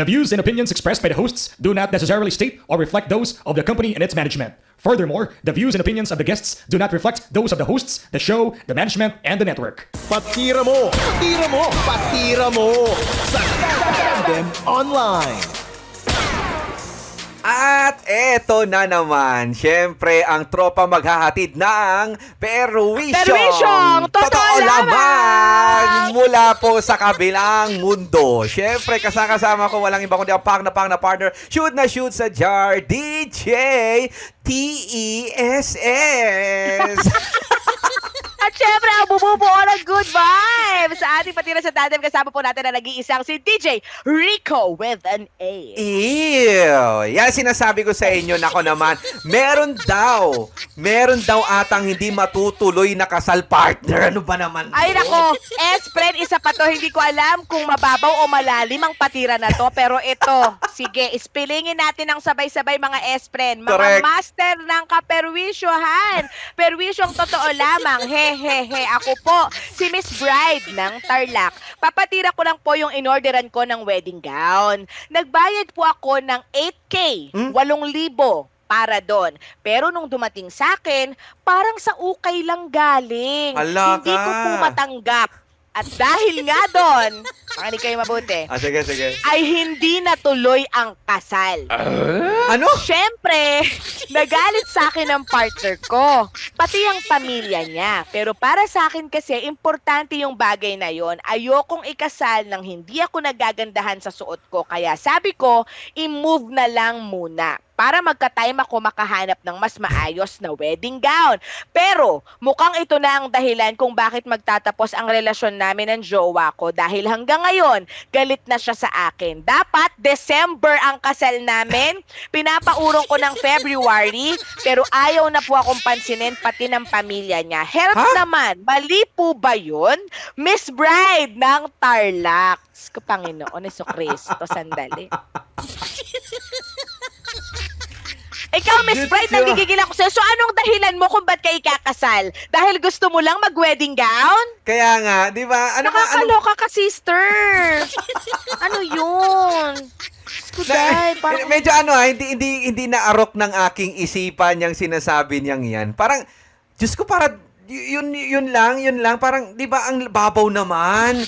The views and opinions expressed by the hosts do not necessarily state or reflect those of the company and its management. Furthermore, the views and opinions of the guests do not reflect those of the hosts, the show, the management, and the network. Patira mo! Patira mo! Patira mo! Sa Tandem Online! At eto na naman, syempre ang tropa maghahatid ng Perwisyong! Perwisyong! Totoo lamang! Mula po sa kabilang mundo. Syempre, kasakasama ko walang iba kundi ang pang na pang na partner, shoot na shoot sa jar, DJ T-E-S-S! At syempre, ang bumubuo ng good vibes sa ating patira sa tandem. Kasama po natin na nag-iisang si DJ Rico with an A. Ew! Yan sinasabi ko sa inyo, nako naman, meron daw, meron daw atang hindi matutuloy na kasal partner. Ano ba naman? Ay nako, S-friend, isa pa to. Hindi ko alam kung mababaw o malalim ang patira na to. Pero ito, sige, ispilingin natin ng sabay-sabay mga S-friend. Mga Correct. master ng kaperwisyohan. Perwisyong totoo lamang. He, he, he. Ako po, si Miss Bride ng Tarlac. Papatira ko lang po yung inorderan ko ng wedding gown. Nagbayad po ako ng 8K, Hmm? 8,000 para doon. Pero nung dumating sa akin, parang sa ukay lang galing. Hala Hindi ko ka. po matanggap. At dahil nga doon, pakinig kayo mabuti, Ah, sige, sige. ay hindi natuloy ang kasal. Ano? Siyempre, nagalit sa akin ang partner ko, pati ang pamilya niya. Pero para sa akin kasi, importante yung bagay na yon. Ayokong ikasal nang hindi ako nagagandahan sa suot ko. Kaya sabi ko, i-move na lang muna para magka-time ako makahanap ng mas maayos na wedding gown. Pero mukhang ito na ang dahilan kung bakit magtatapos ang relasyon namin ng jowa ko dahil hanggang ngayon, galit na siya sa akin. Dapat December ang kasal namin. Pinapaurong ko ng February, pero ayaw na po akong pansinin pati ng pamilya niya. Help Ha? naman, mali po ba yun? Miss Bride ng Tarlac. Ko, Panginoon, Iso Cristo, sandali. Ikaw, Miss Bright, ko. nagigigil ako sa'yo. So, anong dahilan mo kung ba't ka ikakasal? Dahil gusto mo lang mag-wedding gown? Kaya nga, di ba? Ano ba? Ano? Nakakaloka ka, sister. ano yun? Diyos ko, day, Na, parang... medyo ano ah, hindi, hindi, hindi naarok ng aking isipan yung sinasabi niyang yan. Parang, Diyos ko, para, y- yun, yun lang, yun lang. Parang, di ba, ang babaw naman.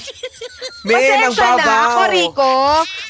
Men, ang Pasensya na babaw. ako, Rico.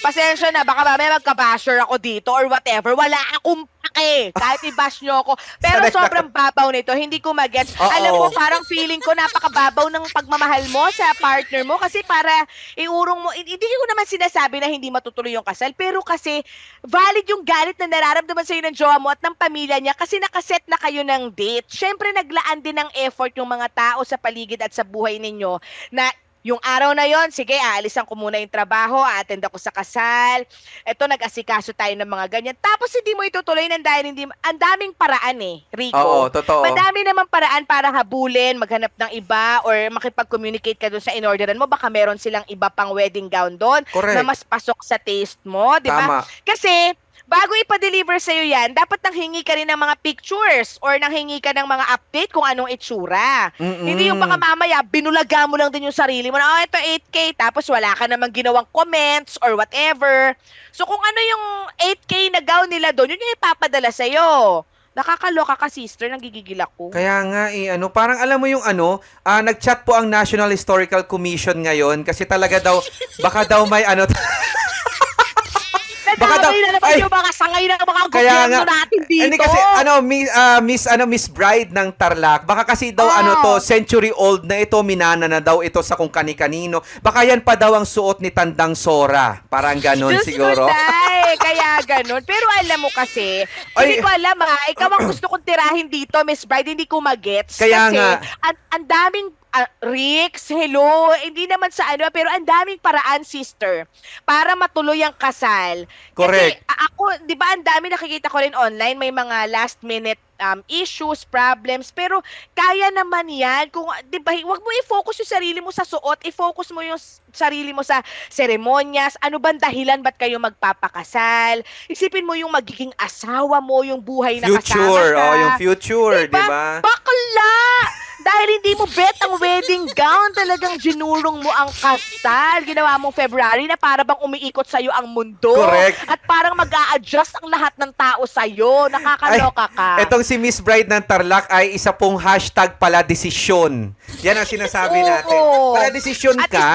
Pasensya na. Baka mamaya magka-basher ako dito or whatever. Wala akong pake. Kahit i-bash nyo ako. Pero Sanay sobrang babaw nito. Hindi ko mag-gets. Oo. Alam mo, parang feeling ko napakababaw ng pagmamahal mo sa partner mo. Kasi para iurong mo, hindi ko naman sinasabi na hindi matutuloy yung kasal. Pero kasi valid yung galit na nararamdaman sa'yo ng jowa mo at ng pamilya niya kasi nakaset na kayo ng date. Siyempre, naglaan din ng effort yung mga tao sa paligid at sa buhay ninyo na yung araw na yon, sige, aalisan ko muna yung trabaho, attend ako sa kasal. Ito, nag-asikaso tayo ng mga ganyan. Tapos hindi mo itutuloy ng dahil hindi, ang daming paraan eh, Rico. Oo, totoo. Madami naman paraan para habulin, maghanap ng iba, or makipag-communicate ka doon sa inorderan mo. Baka meron silang iba pang wedding gown doon Correct. na mas pasok sa taste mo, di ba? Kasi, bago ipa-deliver sa'yo yan, dapat nanghingi ka rin ng mga pictures or nanghingi ka ng mga update kung anong itsura. Mm-mm. Hindi yung baka mamaya, binulaga mo lang din yung sarili mo na, oh, ito 8K, tapos wala ka namang ginawang comments or whatever. So, kung ano yung 8K na gown nila doon, yun yung ipapadala sa'yo. Nakakaloka ka, sister, nagigigil ako. Kaya nga eh, ano, parang alam mo yung ano, ah, nag-chat po ang National Historical Commission ngayon kasi talaga daw, baka daw may ano, baka daw- na naman ay! yung mga sangay ng mga Kaya gobyerno nga, natin dito. Hindi kasi ano Miss ah, Miss ano Miss Bride ng Tarlac. Baka kasi daw Oh. ano to century old na ito minana na daw ito sa kung kani-kanino. Baka yan pa daw ang suot ni Tandang Sora. Parang ganon Diyos siguro. Day, kaya ganun. Pero alam mo kasi, Ay. hindi ko alam ha, ikaw ang gusto kong tirahin dito, Miss Bride, hindi ko magets. Kaya kasi, nga. Ang, ang daming, ah, Rix, hello, hindi naman sa ano, pero ang daming paraan, sister, para matuloy ang kasal. Correct. Kasi ako, di ba, ang dami nakikita ko rin online, may mga last minute um, issues, problems, pero kaya naman yan. Kung, di ba, wag mo i-focus yung sarili mo sa suot, i-focus mo yung sarili mo sa seremonyas, ano bang dahilan ba't kayo magpapakasal? Isipin mo yung magiging asawa mo, yung buhay na kasama Future, ka. oh, yung future, 'di Diba? ba? Bakla! Dahil hindi mo bet ang wedding gown, talagang ginurong mo ang kasal. Ginawa mong February na para bang umiikot sa'yo ang mundo. Correct. At parang mag adjust ang lahat ng tao sa'yo. Nakakaloka ka. Etong si Miss Bride ng Tarlac ay isa pong hashtag pala desisyon. Yan ang sinasabi natin. Pala desisyon At ka.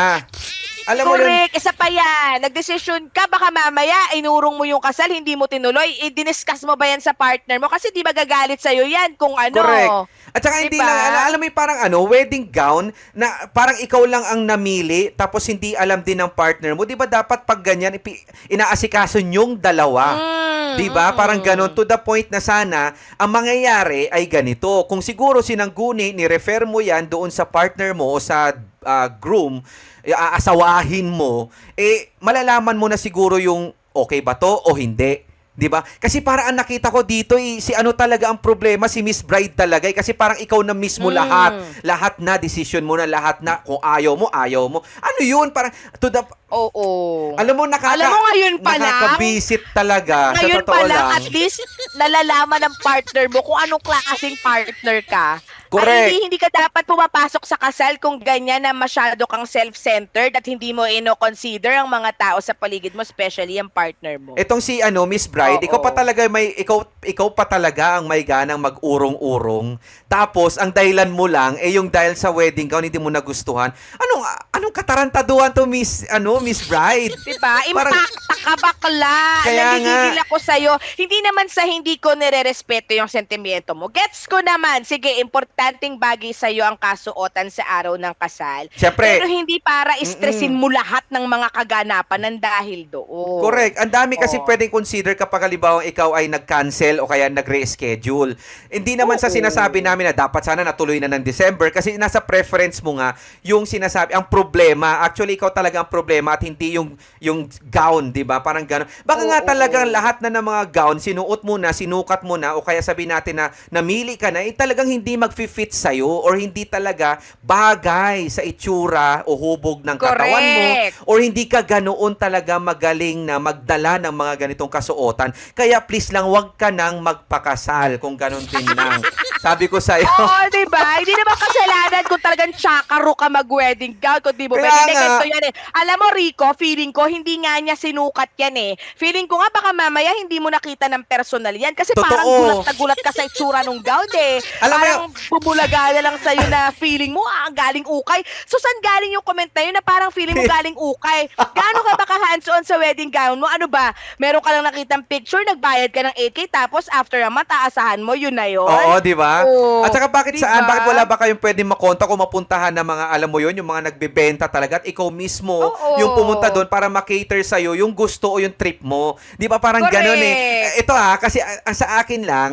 Alam mo yun, Correct. Isa pa yan. Nagdesisyon ka, baka mamaya, inurong mo yung kasal, hindi mo tinuloy. I-discuss mo ba yan sa partner mo? Kasi di magagalit sa'yo yan kung ano. Correct. At saka hindi Diba? lang, ala- alam mo yung parang ano, wedding gown, na parang ikaw lang ang namili, tapos hindi alam din ng partner mo. Di ba dapat pag ganyan, inaasikaso nyong dalawa? Mm, Di ba? mm, Parang mm. ganon to the point na sana ang mangyayari ay ganito. Kung siguro sinangguni, ni-refer mo yan doon sa partner mo o sa ah, groom, aasawahin mo, eh malalaman mo na siguro yung okay ba to o hindi. 'Di ba? Kasi para ang nakita ko dito eh, si ano talaga ang problema si Miss Bride talaga eh. kasi parang ikaw na mismo Mm. lahat lahat na decision mo na lahat na kung ayaw mo ayaw mo ano yun parang to the Oo. alam mo nakaka Alam mo ngayon pa lang? nakakabisit talaga Ngayon sa totoo pa lang, lang at least nalalaman ng partner mo kung anong klaseng partner ka. Correct. Ay, hindi, hindi ka dapat pumapasok sa kasal kung ganyan na masyado kang self-centered at hindi mo ino-consider ang mga tao sa paligid mo, especially ang partner mo. Etong si ano Miss Bride, Oo. ikaw pa talaga may ikaw ikaw pa talaga ang may ganang mag-urong-urong. Tapos ang dahilan mo lang eh yung dahil sa wedding gown hindi mo nagustuhan. Anong anong katarantaduhan to Miss ano Miss Bride? Diba? Parang- Impacta ka bakla. Kaya Nagigigil nga. ako sa'yo. Hindi naman sa hindi ko nire-respeto yung sentimiento mo. Gets ko naman. Sige, importanteng bagay sa'yo ang kasuotan sa araw ng kasal. Siyempre. Pero hindi para stressin mo lahat ng mga kaganapan ng dahil doon. Correct. Ang dami kasi Oo. pwedeng consider kapag halimbawa ikaw ay nag-cancel o kaya nag-reschedule. Hindi naman sa Oo. sinasabi namin na dapat sana natuloy na ng December kasi nasa preference mo nga yung sinasabi, ang problema, actually ikaw talaga ang problema at hindi yung yung gown, 'di ba? Parang gano'n. Baka nga Oo. talagang lahat na ng mga gown sinuot mo na, sinukat mo na o kaya sabi natin na namili ka na, eh talagang hindi mag-fit sa'yo or hindi talaga bagay sa itsura o hubog ng katawan mo Correct. or hindi ka ganoon talaga magaling na magdala ng mga ganitong kasuotan. Kaya please lang, wag ka nang magpakasal kung ganon din lang. Sabi ko sa'yo. Oo, di ba? Hindi naman kasalanan kung talagang tsakaro ka mag-wedding gown kung di mo Kaya nga. ganito yan eh. Alam mo, Rico, feeling ko, hindi nga niya sinukat yan eh. Feeling ko nga baka mamaya hindi mo nakita ng personal yan. Kasi Totoo. parang gulat na gulat ka sa itsura nung gown eh. Alam mo parang bumulaga na lang sa'yo na feeling mo, ah, galing ukay. So, saan galing yung comment na yun na parang feeling mo galing ukay? Gaano ka baka hands-on sa wedding gown mo? Ano ba? Meron ka lang nakitang picture, nagbayad ka ng 8K, tapos after a month, aasahan mo, yun na yun. Oo, di ba? Oo. At saka bakit Di saan? ba? Bakit wala ba kayong pwedeng makontak o mapuntahan ng mga, alam mo yon yung mga nagbebenta talaga at ikaw mismo Oo. yung pumunta doon para makater sa'yo yung gusto o yung trip mo. Di ba parang Correct. ganon eh. Ito ah, kasi ah, sa akin lang,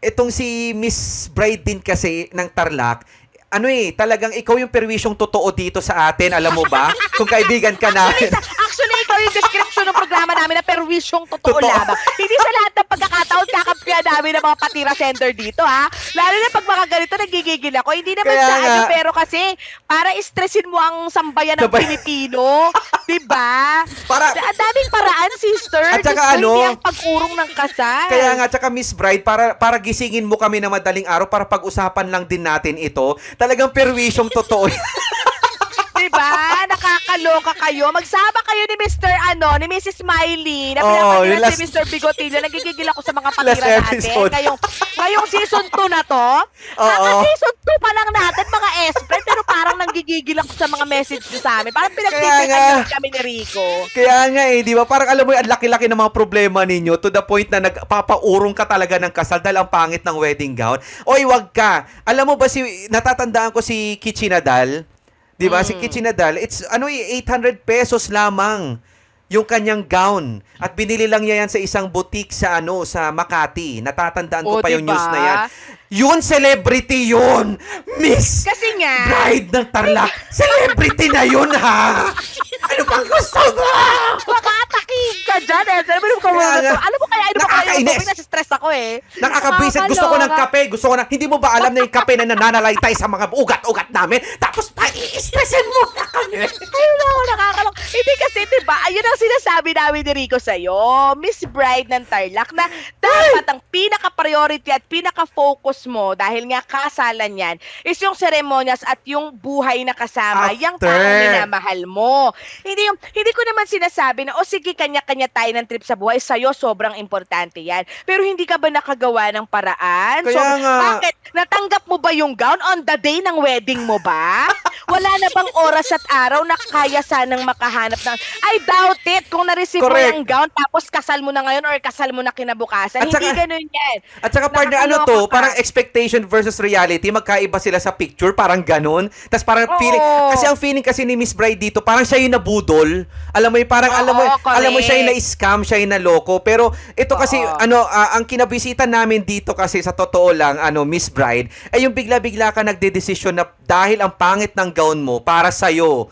itong si Miss Bride din kasi ng Tarlac, ano eh, talagang ikaw yung perwisyong totoo dito sa atin, alam mo ba? Kung kaibigan ka namin. Actually, ikaw yung description ng programa namin na perwisyong totoo, Totoo. lamang. Hindi sa lahat ng pagkakataon kakampihan namin ng mga patira sender dito, ha? Lalo na pag mga ganito, nagigigil ako. Hindi naman Kaya sa nga. ano, pero kasi para stressin mo ang sambayan ng Sabay- Pilipino. diba? Para- Ang daming paraan, sister. At saka ano, Hindi ang pag-urong ng kasal. Kaya nga, tsaka Miss Bride, para, para gisingin mo kami na madaling araw para pag-usapan lang din natin ito. Talagang perwisyong totoo. Diba? Nakakaloka kayo. Magsama kayo ni Mr. Ano, ni Mrs. Smiley. Na last- si Mr. Bigotillo. Nagigigil ako sa mga patira natin. episode. Ngayong, ngayong season 2 na to. Oo. Kaka-season 2 pa lang natin, mga S-friend. Pero parang nanggigigil ako sa mga message nyo sa amin. Parang pinagtitipan kami ni Rico. Kaya nga eh, di ba? Parang alam mo, ang laki-laki ng mga problema ninyo to the point na nagpapaurong ka talaga ng kasal dahil ang pangit ng wedding gown. Oy, wag ka. Alam mo ba si, natatandaan ko si Kichinadal? Di ba? Si Kichinadal, it's ano eh, 800 pesos lamang yung kanyang gown. At binili lang niya yan sa isang boutique sa ano, sa Makati. Natatandaan ko O, pa yung diba? news na yan. Yun, celebrity yun! Miss! Kasi nga, Bride ng Tarlac! Celebrity na yun, ha! Ano bang gusto mo? Makataking ka dyan eh. Alam mo, ano nga. ano ba kaya? Ano ba kaya? Yung stress ako eh. Nakakabisit. Gusto ko ng kape. Gusto ko ng... Hindi mo ba alam na yung kape na nananalaytay sa mga ugat-ugat namin? Tapos pa i-stressin mo na kami. Ayun na ako nakakalok. Hindi kasi, di ba, ayun ang sinasabi namin ni Rico sa'yo, Miss Bride ng Tarlac, na dapat ang pinaka-priority at pinaka-focus mo, dahil nga kasalan yan, is yung seremonyas at yung buhay na kasama, yung After. taong minamahal mo. Hindi yung, hindi ko naman sinasabi na, o sige, kanya-kanya tayo ng trip sa buhay, sa'yo sobrang importante yan. Pero hindi ka ba nakagawa ng paraan? Kaya nga. Bakit? Natanggap mo ba yung gown on the day ng wedding mo ba? Wala na bang oras at araw na kaya sanang makahanap ng... I doubt it kung na-receive mo yung gown tapos kasal mo na ngayon or kasal mo na kinabukasan. At Hindi saka- ganun yan. At saka partner, ano to, ka. parang expectation versus reality, magkaiba sila sa picture, parang ganun. Tapos parang Oo. feeling, kasi ang feeling kasi ni Miss Bride dito, parang siya yung nabudol. Alam mo yung parang, Oo, alam mo, correct. alam mo siya yung na-scam, siya yung naloko. Pero ito kasi, Oo. ano, ah, ang kinabisita namin dito kasi sa totoo lang, ano, Miss Bride, ay yung bigla-bigla ka nagde-desisyon na dahil ang pangit ng gown mo para sa'yo,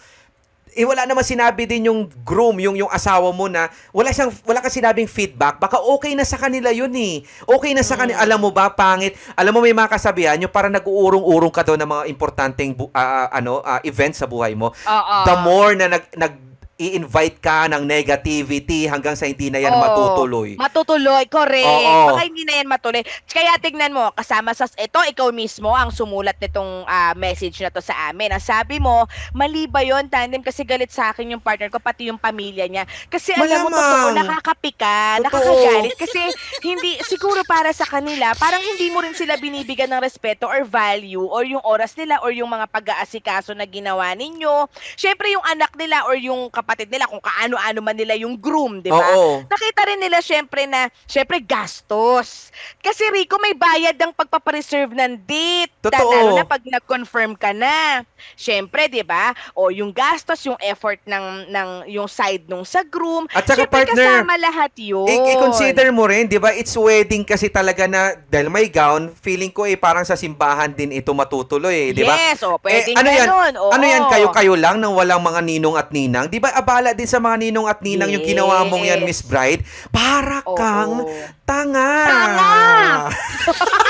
eh wala naman sinabi din yung groom, yung yung asawa mo na wala siyang wala kang sinabing feedback. Baka okay na sa kanila yun eh. Okay na sa kanila. Alam mo ba, pangit. Alam mo may mga kasabihan, yung parang nag-uurong-urong ka daw ng mga importanteng bu- ah, ano, ah, events sa buhay mo. Oo. The more na nag nag i-invite ka ng negativity hanggang sa hindi na yan Oo. matutuloy. Matutuloy, correct. Oo. Baka hindi na yan matuloy. Kaya tignan mo, kasama sa ito, ikaw mismo ang sumulat nitong ah, message na to sa amin. Ang sabi mo, mali ba yun, Tandem? Kasi galit sa akin yung partner ko, pati yung pamilya niya. Kasi alam mo, Malamang. totoo, nakakapika, Totoo. nakakagalit. Kasi hindi, siguro para sa kanila, parang hindi mo rin sila binibigyan ng respeto or value or yung oras nila or yung mga pag-aasikaso na ginawa ninyo. Siyempre, yung anak nila or yung kapatid nila, kung kaano-ano man nila yung groom, di ba? Oo. nakita rin nila syempre na syempre gastos. Kasi Rico may bayad ng pagpapareserve ng date. Totoo. Lalo na pag nag-confirm ka na. Syempre, 'di ba? O yung gastos, yung effort ng ng yung side nung sa groom. At saka, syempre, partner, kasama lahat 'yun. I-consider mo rin, 'di ba? It's wedding kasi talaga na dahil may gown, feeling ko eh parang sa simbahan din ito matutuloy, eh, 'di ba? Yes, o pwedeng ano yan? ganun. Oo. Ano yan kayo-kayo lang nang walang mga ninong at ninang? 'Di ba abala din sa mga ninong at ninang yung ginawa mong yan, Yes. Miss Bride? Para Oo. kang tanga. Tanga!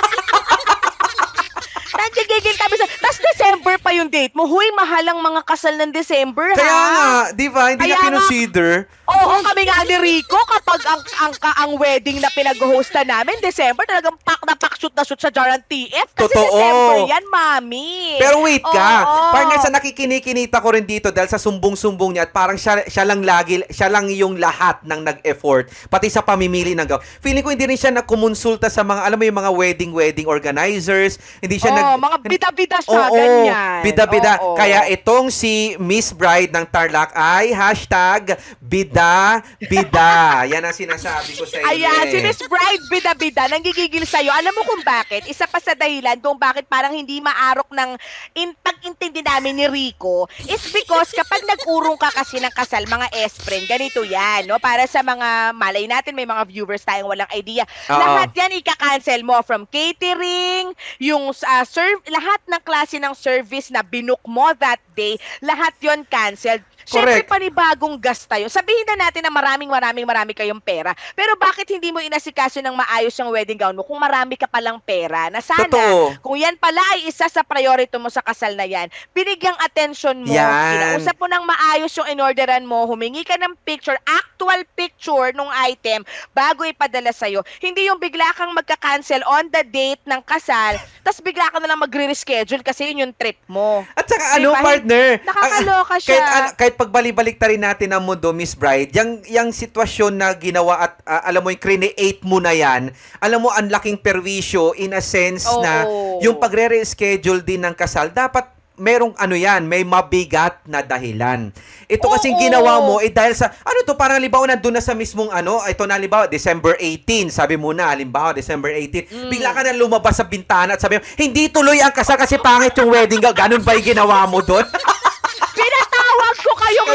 date mo. Huy, mahal ang mga kasal ng December, Kaya ha? nga, 'di ba? Hindi Kaya na nga. kinonsider. Oo, kami nga ni Rico, kapag ang, ang, ang wedding na pinag-hosta namin, December, talagang pak na pak shoot na shoot sa Jaran TF. Kasi Totoo. December yan, mami. Pero wait ka, Oo. partner sa nakikinikinita ko rin dito dahil sa sumbong-sumbong niya at parang siya, siya lang lagi, siya lang yung lahat ng nag-effort, pati sa pamimili ng gown. Feeling ko hindi rin siya nagkumonsulta sa mga, alam mo yung mga wedding-wedding organizers, hindi siya Oo, nag... mga bida-bida siya, Oo, ganyan. bida-bida. Oo. Kaya itong si Miss Bride ng Tarlac ay hashtag bida, bida. Yan ang sinasabi ko sa inyo. Ayan, eh. si Miss Bride bida-bida, nanggigigil sa'yo. Alam mo kung bakit? Isa pa sa dahilan kung bakit parang hindi maarok ng in, pag-intindi namin ni Rico is because kapag nag-urong ka kasi ng kasal, mga S-friend, ganito yan, no? Para sa mga, malay natin, may mga viewers tayong walang idea. Oo. Lahat yan ika-cancel mo from catering, yung uh, serve, lahat ng klase ng service na binook mo that day, lahat yon canceled. Siyempre, Correct. panibagong gasta yun. Sabihin na natin na maraming maraming marami kayong pera. Pero bakit hindi mo inasikaso ng maayos yung wedding gown mo kung marami ka palang pera? Na sana, Totoo. kung yan pala ay isa sa priority mo sa kasal na yan, binigyang attention mo, Yan. kinausap mo ng maayos yung inorderan mo, humingi ka ng picture, actual picture nung item bago ipadala sa'yo. Hindi yung bigla kang magka-cancel on the date ng kasal, tas bigla ka na lang magre-reschedule kasi yun yung trip mo. At saka ano, Diba? partner? Nakakaloka ang- siya. Kahit, kahit pagbalik-balik rin natin ang mundo, Miss Bride, yung, yung sitwasyon na ginawa at ah, alam mo, yung create mo na yan, alam mo, ang laking perwisyo in a sense na Oo. yung pagre-reschedule din ng kasal, dapat merong ano yan, may mabigat na dahilan. Ito kasing Oo. ginawa mo, eh dahil sa, ano to, parang halimbawa nandun na sa mismong ano, ito na halimbawa, December 18, sabi mo na, halimbawa, December 18, Mm. bigla ka na lumabas sa bintana at sabi mo, hindi tuloy ang kasal kasi pangit yung wedding. Ganun ba yung ginawa mo doon?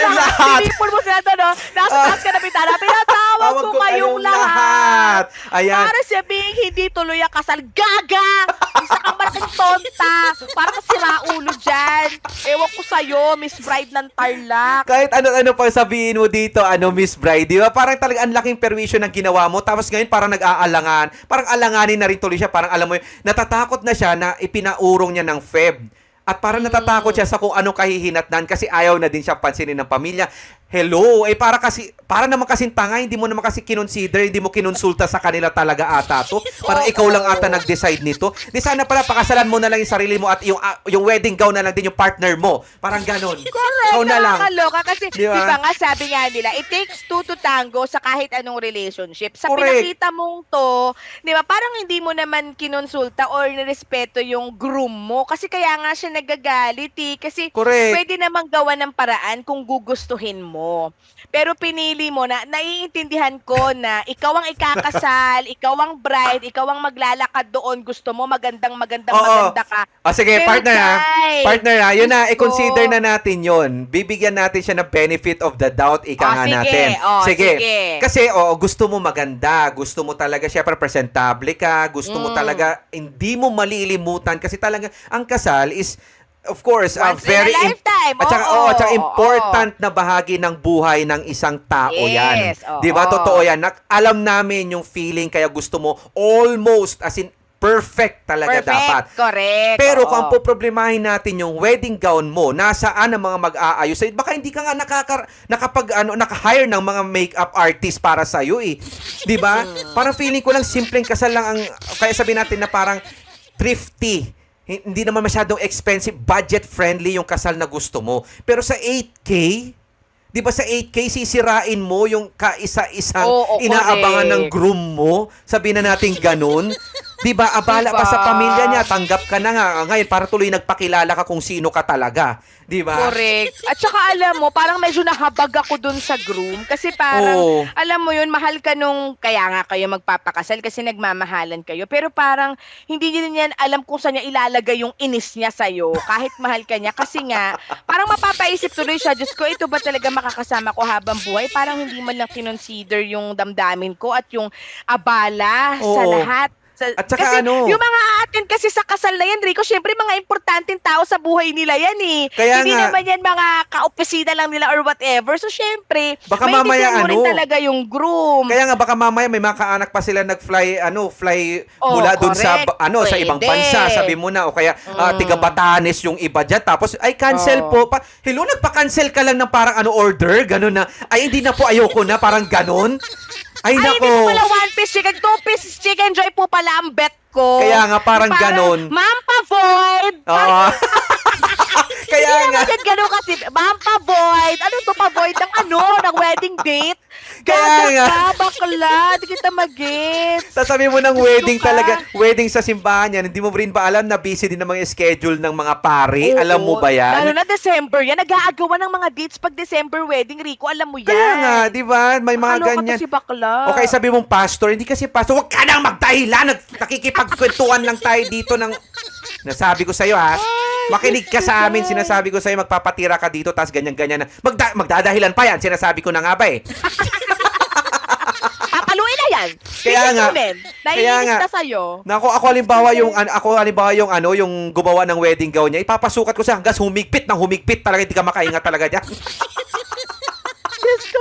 Kayong lahat. Pinipol mo sila doon, no? Nasa taas ka na bitana. Pinatawag Tawag ko kayong lahat. Ayan. Para sabihin, hindi tuloy ang kasal. Gaga! Isa kang malaking tonta. Parang sira ulo dyan. Ewan ko sa'yo, Miss Bride ng Tarlac. Kahit ano-ano pa sabihin mo dito, ano, Miss Bride, di ba? Parang talaga ang laking perwisyo ng ginawa mo. Tapos ngayon parang nag-aalangan. Parang alanganin na rin tuloy siya. Parang alam mo natatakot na siya na ipinaurong niya ng Feb. At parang natatakot siya sa kung ano kahihinatnan kasi ayaw na din siya pansinin ng pamilya. Hello, eh para kasi Para naman kasing tanga, hindi mo naman kasi kinonsider, hindi mo kinonsulta sa kanila talaga ata to. Parang ikaw lang ata nag-decide nito. Di sana pala pakasalan mo na lang yung sarili mo at yung ah, yung wedding gown na lang din yung partner mo. Parang ganon. Correct, Ikaw na lang. nakakaloka kasi Di di ba? ba? nga sabi nga nila, it takes two to tango sa kahit anong relationship. Sa Correct. pinakita mong to, di ba, parang hindi mo naman kinonsulta or nirespeto yung groom mo kasi kaya nga siya nagagalit eh. Kasi Correct. pwede namang gawa ng paraan kung gugustuhin mo. Pero pinili mo na, naiintindihan ko na ikaw ang ikakasal, ikaw ang bride, ikaw ang maglalakad doon, gusto mo magandang magandang Oo. maganda ka. Ah, sige, Pero partner ha. guys, Partner ha, yun na, gusto. i-consider na natin yun. Bibigyan natin siya ng benefit of the doubt, ika Ah, nga sige. natin. Oh, sige. Kasi, oo, gusto mo maganda. Gusto mo talaga, syempre, presentable ka. Gusto mo Mm. talaga, hindi mo malilimutan. Kasi talaga, ang kasal is, of course, a Once in a very im- lifetime. At saka, Oo, oo, at saka oo. important na bahagi ng buhay ng isang tao yan. Yes, oo. 'Di ba? Totoo yan. Nak- alam namin yung feeling kaya gusto mo almost as in perfect talaga Perfect, dapat. correct. Pero oo. kung ang poproblemahin natin yung wedding gown mo, nasaan ang mga mag-aayos sa'yo? Baka hindi ka nga nakaka, nakapag, ano, naka-hire ng mga makeup artist para sa'yo eh. Di ba? Parang feeling ko lang simpleng kasal lang ang, kaya sabihin natin na parang thrifty. Hindi naman masyadong expensive, budget friendly yung kasal na gusto mo. Pero sa 8K, Di ba sa 8K sisirain mo yung kaisa-isang Oo, inaabangan ng groom mo? Sabihin na natin ganun. Di ba? Abala pa Diba? sa pamilya niya. Tanggap ka na nga. Ngayon, para tuloy nagpakilala ka kung sino ka talaga. Di ba? Correct. At saka alam mo, parang medyo nahabag ako dun sa groom kasi parang, Oo. alam mo yun, mahal ka nung, kaya nga kayo magpapakasal kasi nagmamahalan kayo. Pero parang, hindi niya alam kung saan niya ilalagay yung inis niya sa'yo kahit mahal ka niya. Kasi nga, parang mapapaisip tuloy siya, Diyos ko, ito ba talaga makakasama ko habang buhay? Parang hindi man lang kinonsider yung damdamin ko at yung abala sa Oo. lahat. Sa, At saka kasi ano? yung mga aatin kasi sa kasal na yan, Rico, syempre mga importanteng tao sa buhay nila yan eh. Kaya Hindi nga. naman yan mga kaopisina lang nila or whatever. So, syempre, Baka maintindihan mamaya mo rin ano? talaga yung groom. Kaya nga baka mamaya may mga kaanak pa sila nag-fly ano, fly Oh, mula dun sa ano sa ibang Pwede. bansa, sabi mo na o kaya ah, Mm. tiga Batanes yung iba diyan tapos ay cancel Oh. po. Pa, hello, nagpa-cancel ka lang ng parang ano order, ganun na. Ay hindi na po ayoko na, parang ganun. Ay, Ay, nako. hindi po pala one piece chicken, two piece chicken joy po pala ang bet ko. Kaya nga, parang ganon. Ma'am pa-void. Oo. Kaya Hindi nga. naman yan ganun kasi, ma'am pa-void. Ano to pa-void ng ano, ng wedding date? Kaya nga. ka, bakla. Di kita mag-gets. Sasabi mo ng wedding ka. talaga, wedding sa simbahan yan, hindi mo rin ba alam na busy din ang mga schedule ng mga pare? Oo. Alam mo ba Lalo yan? na December yan. Nag-aagawan ng mga dates pag December wedding, Rico. Alam mo yan. Kaya nga, di ba? May mga Nakaloka to ganyan. si bakla. O kaya sabi mong pastor, hindi kasi pastor, huwag ka nang magdahilan. Nag- Nakikipagkwentuhan lang tayo dito ng... Nasabi ko sa'yo ha, makinig ka sa amin, sinasabi ko sa'yo, magpapatira ka dito, tas ganyan-ganyan na. Magda- magdadahilan pa yan, sinasabi ko na nga ba eh. Papaluin na yan. Kaya nga. Kaya nga. na sa'yo. Nako, ako halimbawa yung an- ako halimbawa yung ano, yung gumawa ng wedding gown niya, ipapasukat ko siya hanggang humigpit ng humigpit talaga, hindi ka makaingat talaga diyan.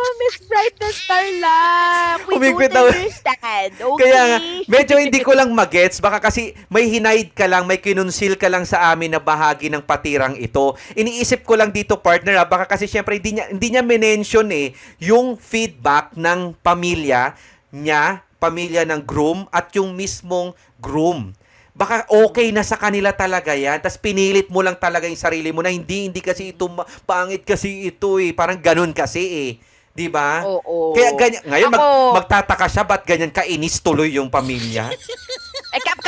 Ko, Miss Bright na star lang. We Humigpit don't daw. understand. Okay? Kaya nga, medyo hindi ko lang magets. Baka kasi may hinaid ka lang, may kinunsil ka lang sa amin na bahagi ng patirang ito. Iniisip ko lang dito, partner, ha, baka kasi syempre hindi niya, hindi niya mention eh, yung feedback ng pamilya niya, pamilya ng groom, at yung mismong groom. Baka okay na sa kanila talaga yan. Tapos pinilit mo lang talaga yung sarili mo na hindi, hindi kasi ito, pangit kasi ito eh. Parang ganun kasi eh. Di ba? Oo. Kaya ganyan, ngayon mag, magtataka siya ba't ganyan kainis tuloy yung pamilya?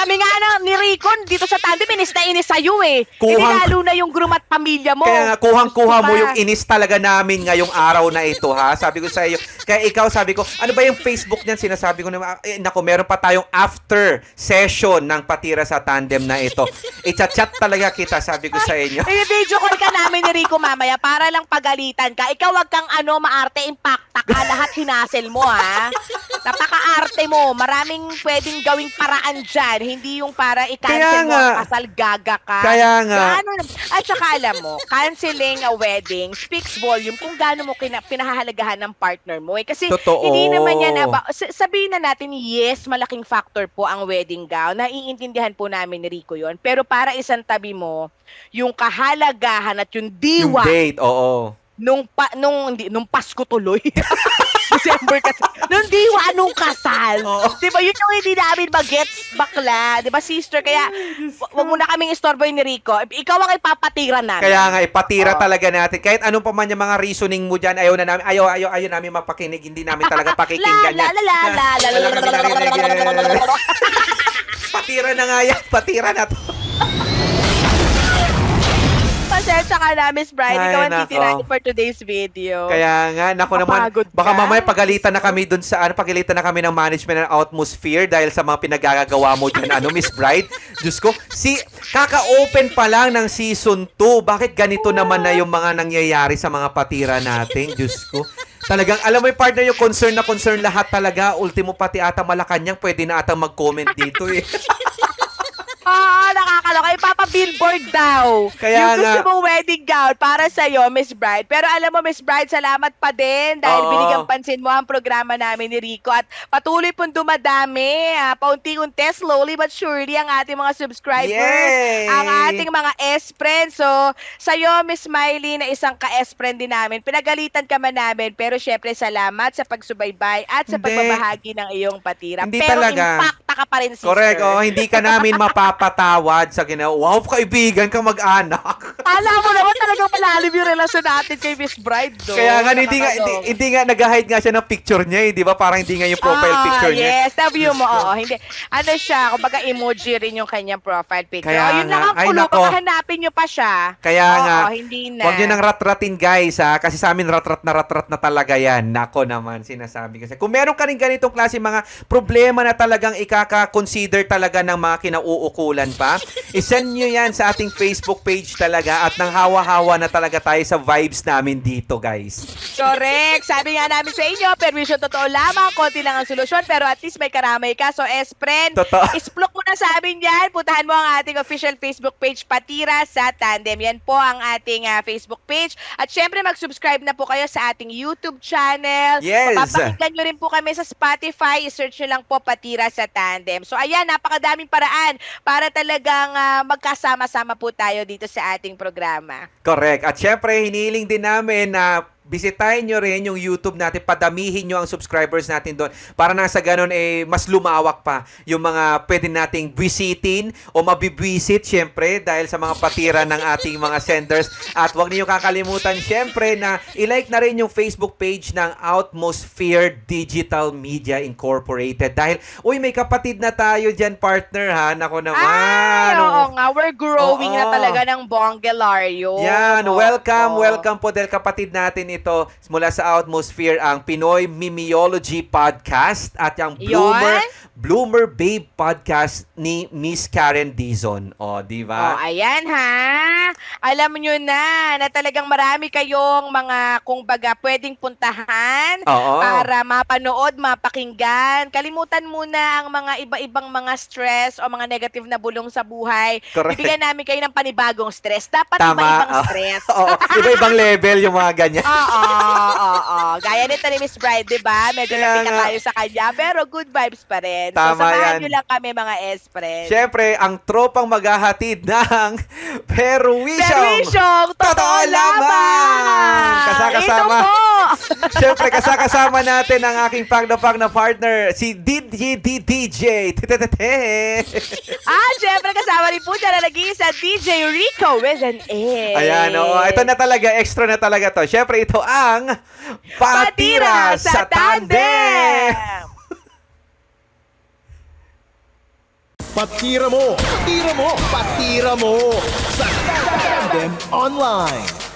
Ka- kami nga na, ni Ricon, dito sa tandem, inis na inis sa'yo eh. Kuhang- Hindi lalo na yung groom at pamilya mo. Kaya nga, kuhang-kuha mo pa. yung inis talaga namin ngayong araw na ito, ha? Sabi ko sa iyo. Kaya ikaw, sabi ko, ano ba yung Facebook niyan? Sinasabi ko na, eh, naku, meron pa tayong after session ng patira sa tandem na ito. I-chat talaga kita, sabi ko sa inyo. Eh, video call ka namin ni Rico mamaya para lang pagalitan ka. Ikaw wag kang ano, maarte, impacta ka. Lahat hinasel mo, ha? Napaka-arte mo. Maraming pwedeng gawing paraan dyan. Hindi yung para i-cancel mo ang kasal, gaga ka. Kaya nga. Gaano, at saka alam mo, canceling a wedding speaks volume kung gaano mo kina, pinahahalagahan ng partner mo. Eh. Kasi Totoo. hindi naman yan, aba, sabihin na natin, yes, malaking factor po ang wedding gown. Naiintindihan po namin ni Rico yon Pero para isang tabi mo, yung kahalagahan at yung Yung diwa date, oo. nung pa, nung nung Pasko tuloy. December kasi. Nung diwa nung kasal. Oo. Di ba? Yun yung hindi namin mag-gets bakla. Di ba, sister? Kaya, wa- wag mo na kaming istorboy ni Rico. Ikaw ang ipapatira namin. Kaya nga, ipatira Oo. talaga natin. Kahit anong pa man yung mga reasoning mo dyan, ayaw na namin, ayaw, ayaw, ayaw namin mapakinig. Hindi namin talaga pakikinggan La, yan. la, la, la, la, la, Wala kami la, la, narinig la, la, la, la, la, yan. la. Patira na nga yan. Patira na to. Pasensya ka na, Miss Bride. Ay, Ikaw ang nako. titirahin for today's video. Kaya nga, naku naman, baka ka. mamaya pagalitan na kami dun sa, ano, pagalitan na kami ng management ng atmosphere dahil sa mga pinagagagawa mo dyan, ano, Miss Bride. Diyos ko, si, kaka-open pa lang ng season 2. Bakit ganito naman na yung mga nangyayari sa mga patira natin? Diyos ko. Talagang, alam mo yung partner, yung concern na concern lahat talaga. Ultimo pati ata Malacanang, pwede na ata mag-comment dito eh. Ah, nakakaloka. Ipapa-billboard daw. Kaya yung gusto nga. mong wedding gown para sa'yo, Miss Bride. Pero alam mo, Miss Bride, salamat pa din dahil Oo. binigyan pansin mo ang programa namin ni Rico at patuloy pong dumadami. Ah, paunti-unti, slowly but surely ang ating mga subscribers. Yay! Ang ating mga S-friends. So, sa'yo, Miss Miley, na isang ka-S-friend din namin. Pinagalitan ka man namin, pero syempre salamat sa pagsubaybay at sa Hindi. pagbabahagi ng iyong patira. Hindi pero talaga. Impacta ka pa rin, sister. Correct, oh, hindi ka namin mapapatawad sa ginawa. Wow, kaibigan ka mag-anak. Alam mo naman talagang malalim yung relasyon natin kay Miss Bride, do. Kaya nga, hindi nga, hindi, hindi nga nag-hide nga siya ng picture niya eh, di ba? Parang hindi nga yung profile ah, picture niya. yes, na-view mo, oo. Hindi. Ano siya, kumbaga emoji rin yung kanyang profile picture. Kaya oh, yun nga. lang ang Ay, kulo, nako. baka hanapin nyo pa siya. Kaya Oo, nga, hindi na. Huwag niyo nang rat-ratin guys ha, kasi sa amin rat-rat na rat-rat na talaga yan. Nako naman, sinasabi kasi. Kung meron ka rin ganitong klase mga problema na talagang ikaka-consider talaga ng mga kinauukulan pa, isend nyo yan sa ating Facebook page talaga at nang hawa-hawa na talaga tayo sa vibes namin dito guys. Correct. Sabi nga namin sa inyo, permission totoo lamang, konti lang ang solusyon, pero at least may karamay ka. So, S-friend, Totoo. isplok mo na sa amin yan. Puntahan mo ang ating official Facebook page, Patira sa Tandem. Yan po ang ating ah, Facebook page. At syempre, mag-subscribe na po kayo sa ating YouTube channel. Yes. Papakinggan nyo rin po kami sa Spotify. I-search nyo lang po Patira sa Tandem. So, ayan, napakadaming paraan para talagang ah, magkasama-sama po tayo dito sa ating programa. Correct. At syempre, hiniling din namin na bisitahin nyo rin yung YouTube natin, padamihin nyo ang subscribers natin doon para nang sa ganun eh, mas lumawak pa yung mga pwede nating visitin o mabibwisit syempre dahil sa mga patira ng ating mga senders. At huwag niyo kakalimutan syempre na i-like na rin yung Facebook page ng Outmosphere Digital Media Incorporated dahil, uy, may kapatid na tayo dyan, partner ha. Nako naman. Ay, oo nga. We're growing Oo. na talaga ng Bongelario. Yan, Oo. welcome, welcome po dahil kapatid natin ito mula sa Atmosphere ang Pinoy Mimiology Podcast at yung Bloomer Yon. Bloomer Babe Podcast ni Miss Karen Dizon. O, di Oh, ba? ayan ha. Alam nyo na na talagang marami kayong mga kung baga pwedeng puntahan Oo. para mapanood, mapakinggan. Kalimutan muna ang mga iba-ibang mga stress o mga negative na bulong sa buhay. Correct. Bibigyan namin kayo ng panibagong stress. Dapat Tama. iba-ibang Oo. stress. Oo, iba-ibang level yung mga ganyan. Oo, oo. Gaya nito ni Miss Bride, di ba? Medyo Kaya napika nga. tayo sa kanya, pero good vibes pa rin. Tama so, samahan yan. nyo lang kami, mga S-friends. Siyempre, ang tropang maghahatid ng Perwisyong. Perwisyong, totoo Totoo lamang! lamang! Kasakasama. Ito po! Siyempre, kasakasama natin ang aking pag na pag na partner, si DJ DJ. Tete. ah, syempre kasama rin po dyan na nag-iisa DJ Rico with an A. Ayan, oo. Ito na talaga, extra na talaga to. Siyempre, ito ang Patira, sa Tandem! Patira mo! Patira mo! Patira mo! Sa Tandem Online!